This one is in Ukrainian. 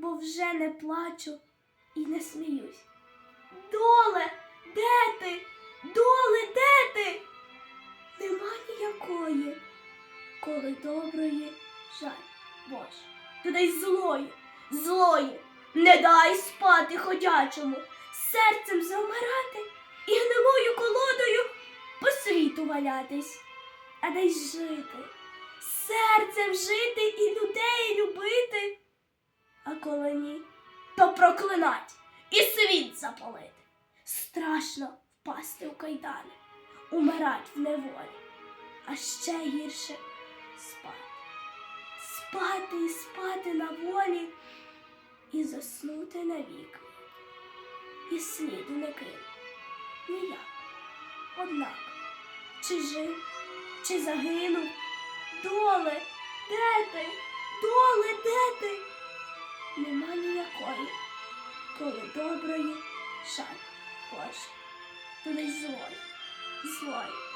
бо вже не плачу і не сміюсь. Доле, де ти? Доле, де ти? Нема ніякої, коли доброї жаль, Боже, дай злої, злої, не дай спати ходячому, серцем завмирати і гнилою колодою по світу валятись, а дай жити, серцем жити і людей любити, а то проклинать і світ запалити. Страшно впасти у кайдани, умирать в неволі, а ще гірше спати. Спати і спати на волі і заснути навіки. І сліду не кинути ніяк. Однак, чи жив, чи загинув, доле, де ти? Доле, де ти? Коли доброї шар Боже, то не злої, злої.